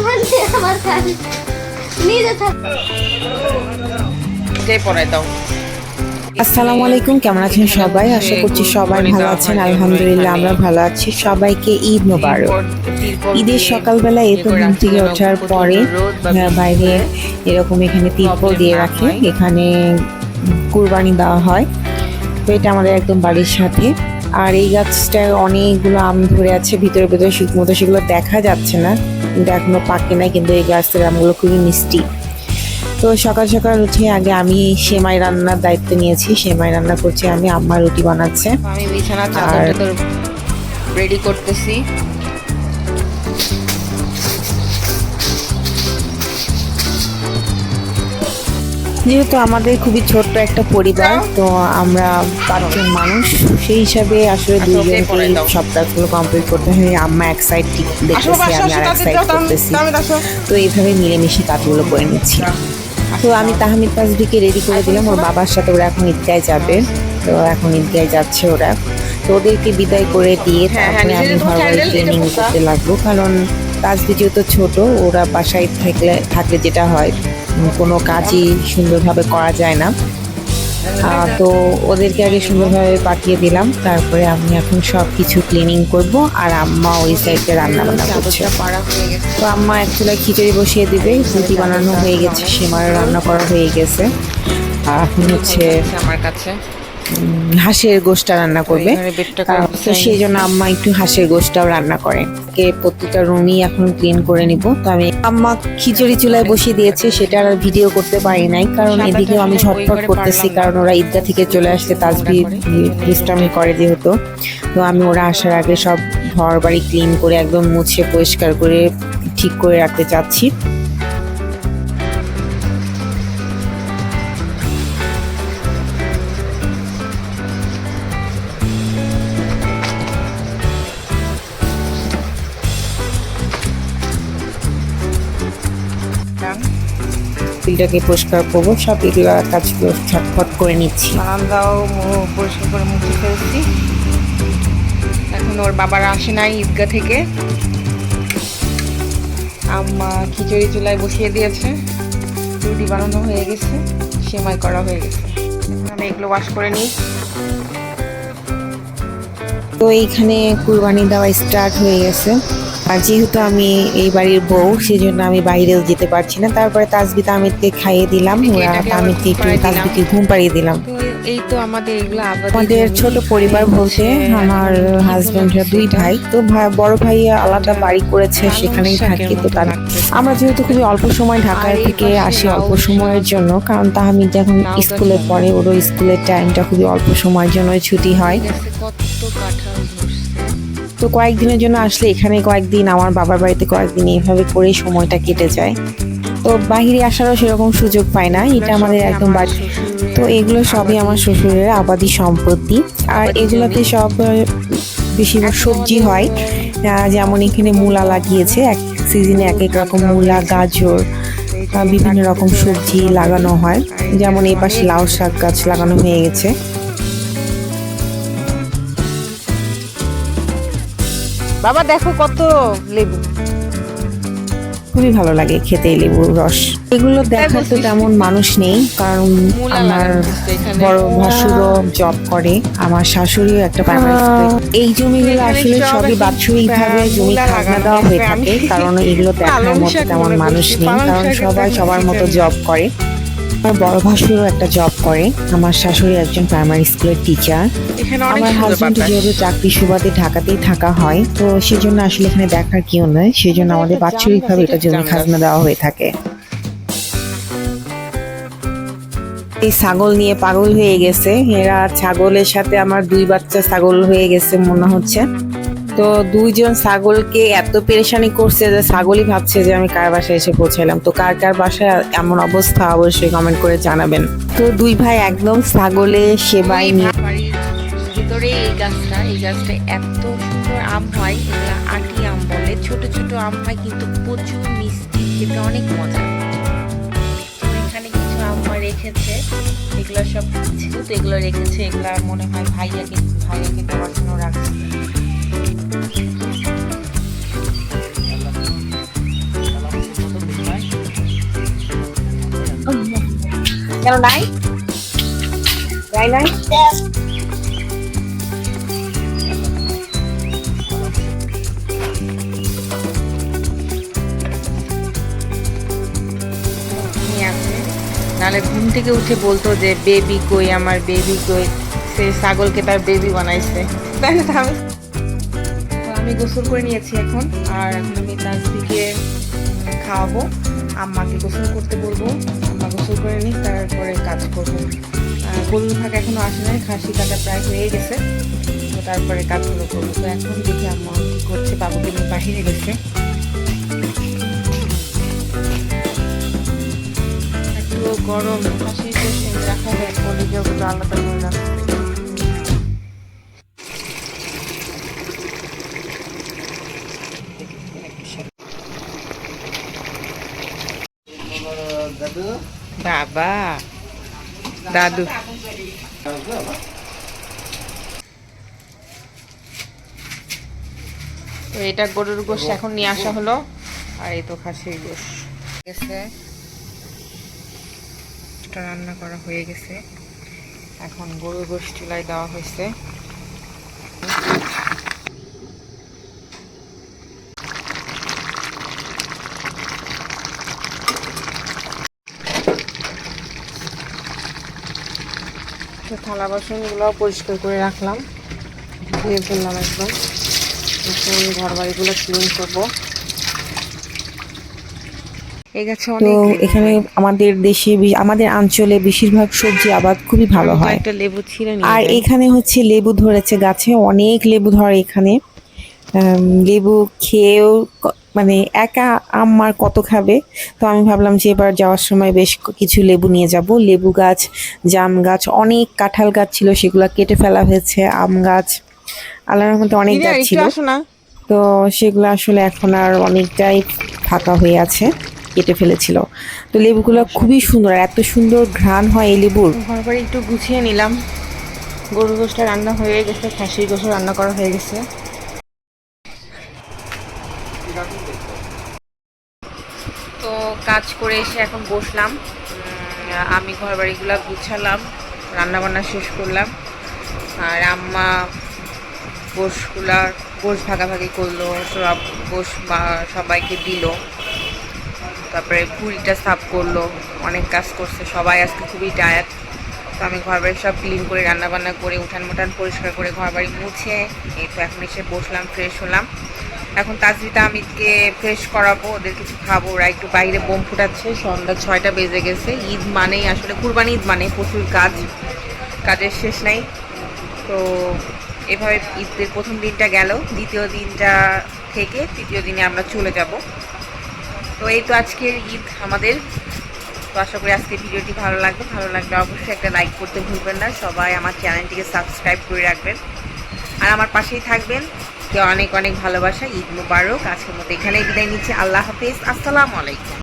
আমার আমার নিজে থাক। কে পড়াই দাও আসসালামু আলাইকুম কেমন আছেন সবাই? আশা করছি সবাই ভালো আছেন। আলহামদুলিল্লাহ আমরা ভালো আছি। সবাইকে ঈদ মোবারক। ঈদের সকালবেলা এই তো ঘুম থেকে ওঠার পরে বাইরে এরকম এখানে তিরপল দিয়ে রাখে। এখানে কুরবানি দেওয়া হয়। তো এটা আমাদের একদম বাড়ির সাথে। আর এই গাছটায় অনেকগুলো আম ধরে আছে ভিতরে ভিতরে শীত মতো সেগুলো দেখা যাচ্ছে না কিন্তু এখনও পাকে নাই কিন্তু এই গাছের আমগুলো খুবই মিষ্টি। তো সকাল সকাল উঠে আগে আমি সেমাই রান্নার দায়িত্ব নিয়েছি সেমাই রান্না করছি আমি আম্মা রুটি বানাচ্ছে। আমি বিছানা রেডি করতেছি। যেহেতু আমাদের খুবই ছোট্ট একটা পরিবার তো আমরা পাঁচজন মানুষ। সেই হিসাবে আসলে আচ্ছা। সব কাজগুলো কমপ্লিট করতে হয়। আম্মা এক সাইড ঠিক দেখতেছি আমি আর এক সাইড করতেছি। তো এইভাবে মিলেমিশে কাজগুলো করে নিচ্ছি। তো আমি তাহমিদ তাজবিকে রেডি করে দিলাম। ওর বাবার সাথে ওরা এখন ঈদগায় যাবে। তো এখন ঈদগায় যাচ্ছে ওরা। তো ওদেরকে বিদায় করে দিয়ে হ্যাঁ, হ্যাঁ, তারপরে আমি নিজেদের ঘর বাড়ি handle, এটা ক্লিনিং পোষা। করতে লাগবো। কারণ তাজবি যেহেতু ছোট ওরা বাসায় থাকলে থাকলে যেটা হয় কোনো কাজই সুন্দরভাবে করা যায় না। তো ওদেরকে আগে সুন্দরভাবে পাঠিয়ে দিলাম। তারপরে আমি এখন সব কিছু ক্লিনিং করব আর আম্মা ওই সাইডে রান্না বান্না করছে। হয়ে গেছে। তো আম্মা এক চুলায় খিচুড়ি বসিয়ে দিবে রুটি বানানো হয়ে গেছে সেমার রান্না করা হয়ে গেছে। আর এখন হচ্ছে আমার কাছে। হাঁসের গোশটা রান্না করবে। তো সেই জন্য আম্মা একটু হাঁসের গোশটাও রান্না করে। কে প্রত্যেকটা রুমই এখন ক্লিন করে নিব। তো আমি আম্মা খিচুড়ি চুলায় বসিয়ে দিয়েছে সেটা আর ভিডিও করতে পারি নাই। কারণ সাদা এদিকেও আমি ঝটপট করতেছি কারণ ওরা ঈদগা থেকে চলে আসলে তাজবি দুষ্টামি করে যেহেতু। তো আমি ওরা আসার আগে সব ঘর বাড়ি ক্লিন করে একদম মুছে পরিষ্কার করে ঠিক করে রাখতে চাচ্ছি। ফিল্ডটাকে পরিষ্কার করব সব এগুলো কাজগুলো ঝটপট করে নিচ্ছি। বারান্দাও পরিষ্কার করে মুছে ফেলছি। এখন ওর বাবারা আসে নাই ঈদগা থেকে। আম্মা খিচুড়ি চুলায় বসিয়ে দিয়েছে। রুটি বানানো হয়ে গেছে সেমাই করা হয়ে গেছে। আমি এগুলো ওয়াশ করে নিই। তো এইখানে কুরবানি দেওয়া স্টার্ট হয়ে গেছে। আর যেহেতু আমি এই বাড়ির বউ সেজন্য আমি বাইরেও যেতে পারছি না। তারপরে তাজবি তামিদকে খাইয়ে দিলাম তামিদকে একটু ঘুম পাড়িয়ে দিলাম। তাজবিকে ঘুম পাড়িয়ে দিলাম। এই তো আমাদের এগুলো আমাদের ছোট পরিবার বলতে আমার হাজবেন্ডরা দুই ভাই। তো বড় ভাই আলাদা বাড়ি করেছে সেখানেই থাকি। তো তার আমরা যেহেতু খুবই অল্প সময় ঢাকা থেকে আসি অল্প সময়ের জন্য কারণ তাহামিদ যখন স্কুলে পড়ে ওরও স্কুলের টাইমটা খুবই অল্প সময়ের জন্য ছুটি হয়। কত কাঁঠাল ধরছে তো কয়েকদিনের জন্য আসলে এখানে কয়েকদিন আমার বাবার বাড়িতে কয়েকদিন এইভাবে করেই সময়টা কেটে যায়। তো বাইরে আসারও সেরকম সুযোগ পায় না এটা আমাদের একদম বাড়ি তো এগুলো সবই আমার শ্বশুরের আবাদি সম্পত্তি। আর এগুলোতে সব বেশিরভাগ সবজি হয়। যেমন এখানে মূলা লাগিয়েছে এক সিজনে এক এক রকম মূলা গাজর বিভিন্ন রকম সবজি লাগানো হয়। যেমন এই পাশে লাউ শাক গাছ লাগানো হয়ে গেছে। বাবা দেখো কত লেবু। খুবই ভালো লাগে খেতে লেবুর রস। এগুলো দেখার তো তেমন মানুষ নেই কারণ আমার। বড় ভাসুরও জব করে আমার শাশুড়িও একটা প্রাইমারি এই জমিগুলো আসলে সবই বাৎসরিক ভাবে জমি খাজনা দেওয়া হয়ে থাকে কারণ এগুলো দেখার মতো তেমন মানুষ নেই কারণ সবাই সবার মতো জব করে। আমার বড় ভাসুরও একটা জব করে। আমার শাশুড়ি একজন প্রাইমারি স্কুলের টিচার আমার হাজবেন্ড যেহেতু চাকরি সুবাদে ঢাকাতেই থাকা হয় তো সেজন্য আসলে এখানে দেখার কেউ নয় সেই জন্য আমাদের বাৎসরিকভাবে এটা জমি খাজনা দেওয়া হয়ে থাকে। এই ছাগল নিয়ে পাগল হয়ে গেছে। এরা ছাগলের সাথে আমার দুই বাচ্চা ছাগল হয়ে গেছে মনে হচ্ছে। তো দুইজন ছাগলকে এত পেরেশানি করছে যে ছাগলই ভাবছে যে আমি কার বাসায় এসে পৌঁছালাম। তো কার কার বাসায় এমন অবস্থা অবশ্যই কমেন্ট করে জানাবেন। তো দুই ভাই একদম ছাগলে সেবাই নিয়ে ভিতরে এই গাছটা এই গাছটা এত সুন্দর আম হয়, এগুলা আটি আম বলে। ছোট ছোট আম হয়, কিন্তু প্রচুর মিষ্টি, খেতে অনেক মজা। এখানে কিছু আম রেখেছে, এগুলো সব যেহেতু এগুলো রেখেছে, এগুলা মনে হয় ভাইয়াকে ভাইয়াকে দেওয়ার জন্য রাখছে। কেন নাই? নাই নাই? নাহলে ঘুম থেকে উঠে বলতো যে, বেবি কই, আমার বেবি কই? সে ছাগলকে তার বেবি বানাইছে। তাই না আমি আমি গোসল করে নিয়েছি এখন, আর এখন আমি তাজদিকে খাওয়াবো। আম্মাকে গোসল করতে বলব। গোসল করে নিই, তারপরে কাজ করব। গরুর ভাগ এখনও আসে নাই, খাসি কাটা প্রায় হয়ে গেছে। তো তারপরে কাজগুলো করব। তো এখন দেখি আম্মা কি করছে বাবুকে নিয়ে বাহিরে গেছে। একটু গরম খাসি রাখা হয় কলিজাগুলো আলাদা করে বাবা। দাদু। তো এটা গরুর গোশ এখন নিয়ে আসা হলো। আর এই তো খাসির গোশ। গেছে। রান্না করা হয়ে গেছে। এখন গরুর গোশ চুলায় দেওয়া হয়েছে। তো থালা বাসনগুলো পরিষ্কার করে রাখলাম। ধুয়ে ফেললাম একদম। এখন ঘর বাড়িগুলো ক্লিন করব তো এখানে আমাদের দেশে আমাদের অঞ্চলে বেশিরভাগ সবজি আবাদ খুবই ভালো হয়। একটা লেবু আর এখানে হচ্ছে লেবু ধরেছে গাছে অনেক লেবু ধরে এখানে। লেবু খেয়েও মানে একা আম্মার কত খাবে? তো আমি ভাবলাম যে এবার যাওয়ার সময় বেশ কিছু লেবু নিয়ে যাব। লেবু গাছ জাম গাছ অনেক কাঁঠাল গাছ ছিল সেগুলো কেটে ফেলা হয়েছে আম গাছ আল্লাহর মধ্যে অনেক গাছ ছিল। তো সেগুলো আসলে এখন আর অনেকটাই ফাঁকা হয়ে আছে কেটে ফেলেছিল। তো লেবুগুলো খুবই সুন্দর এত সুন্দর ঘ্রাণ হয় এই লেবুর। ঘর একটু গুছিয়ে নিলাম। গরুর গোশটা রান্না হয়ে গেছে খাসির গোশও রান্না করা হয়ে গেছে। তো কাজ করে এসে এখন বসলাম। আমি ঘর বাড়িগুলো গুছালাম রান্না বান্না শেষ করলাম। আর আম্মা গোশগুলা গোশ ভাগাভাগি করল, সব গোশ সবাইকে দিল। তারপরে পুরিটা সাফ করল, অনেক কাজ করছে, সবাই আজকে খুবই টায়ার্ড তো আমি ঘর বাড়ি সব ক্লিন করে রান্না বান্না করে উঠান মুঠান পরিষ্কার করে ঘর বাড়ি মুছে, এই তো এখন এসে বসলাম ফ্রেশ হলাম। এখন তাজরিতা আমিদকে ফ্রেশ করাবো, ওদের কিছু খাব। ওরা একটু বাইরে বোম ফুটাচ্ছে, সন্ধ্যা ছয়টা বেজে গেছে। ঈদ মানেই আসলে কুরবানি ঈদ মানে প্রচুর কাজ, কাজের শেষ নাই। তো এভাবে ঈদের প্রথম দিনটা গেল, দ্বিতীয় দিনটা থেকে তৃতীয় দিনে আমরা চলে যাব। তো এই তো আজকের ঈদ আমাদের। তো আশা করি আজকের ভিডিওটি ভালো লাগবে। ভালো লাগলে অবশ্যই একটা লাইক করতে ভুলবেন না। সবাই আমার চ্যানেলটিকে সাবস্ক্রাইব করে রাখবেন। আর আমার পাশেই থাকবেন। কে অনেক অনেক ভালোবাসা, ঈদ মুবারক। আজকের মতো এখানে বিদায় নিচ্ছি। আল্লাহ হাফিজ। আসসালামু আলাইকুম।